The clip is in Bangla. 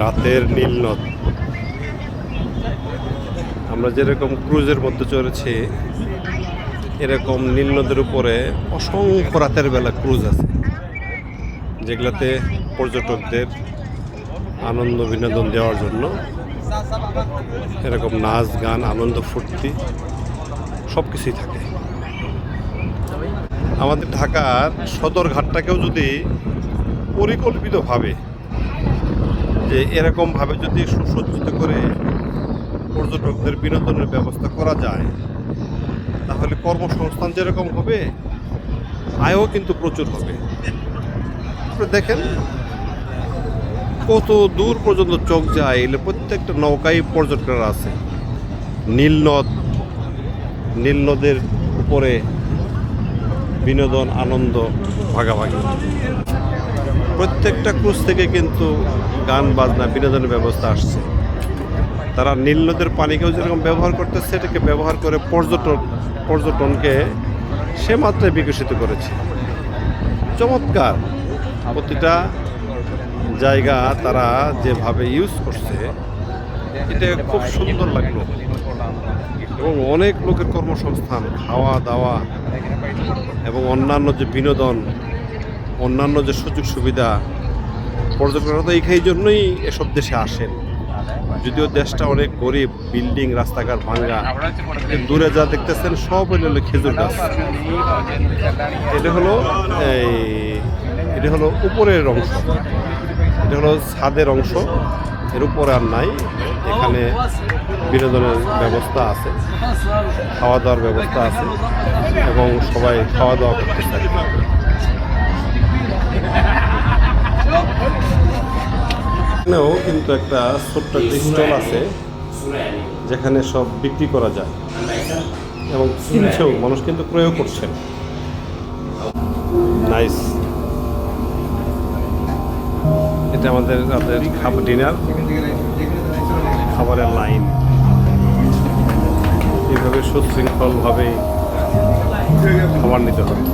রাতের নীল নদ। আমরা যেরকম ক্রুজের মধ্যে চড়েছি, এরকম নীল নদের উপরে অসংখ্য রাতের বেলা ক্রুজ আছে, যেগুলাতে পর্যটকদের আনন্দ, বিনোদন দেওয়ার জন্য এরকম নাচ, গান, আনন্দ, ফুর্তি সব কিছুই থাকে। আমাদের ঢাকার সদরঘাটটাকেও যদি পরিকল্পিতভাবে যে এরকমভাবে যদি সুসজ্জিত করে পর্যটকদের বিনোদনের ব্যবস্থা করা যায়, তাহলে কর্মসংস্থান যেরকম হবে, আয়ও কিন্তু প্রচুর হবে। দেখেন, কত দূর পর্যন্ত চোখ যায়, এলে প্রত্যেকটা নৌকায় পর্যটকরা আছে। নীল নদ, নীল নদের উপরে বিনোদন, আনন্দ, ভাগাভাগি। প্রত্যেকটা ক্রুজ থেকে কিন্তু গান, বাজনা, বিনোদনের ব্যবস্থা আসছে। তারা নীল নদের পানিকেও যেরকম ব্যবহার করতেছে, সেটাকে ব্যবহার করে পর্যটক, পর্যটনকে সে মাত্রায় বিকশিত করেছে। চমৎকার। প্রতিটা জায়গা তারা যেভাবে ইউজ করছে, এটা খুব সুন্দর লাগল। এবং অনেক লোকের কর্মসংস্থান খাওয়া দাওয়া এবং অন্যান্য যে বিনোদন অন্যান্য যে সুযোগ সুবিধা পর্যটকরা তো এই জন্যই এসব দেশে আসেন। যদিও দেশটা অনেক গরিব, বিল্ডিং, রাস্তাঘাট ভাঙ্গা দূরে যা দেখতেছেন সব হলো খেজুর গাছ। এটা হলো এই, এটা হলো উপরের অংশ। এটা হলো ছাদের অংশ। এর উপরে আর নাই। এখানে বিনোদনের ব্যবস্থা আছে, খাওয়া দাওয়ার ব্যবস্থা আছে, এবং সবাই খাওয়া দাওয়া করতে চায় এখানেও কিন্তু একটা ছোট্ট একটা স্টল আছে, যেখানে সব বিক্রি করা যায় এবং কিনছেও, মানুষ কিন্তু ক্রয়ও করছেন। নাইস এটা আমাদের রাতের খাবার ডিনার, খাবারের লাইন। এইভাবে সুশৃঙ্খলভাবে খাবার নিতে হবে।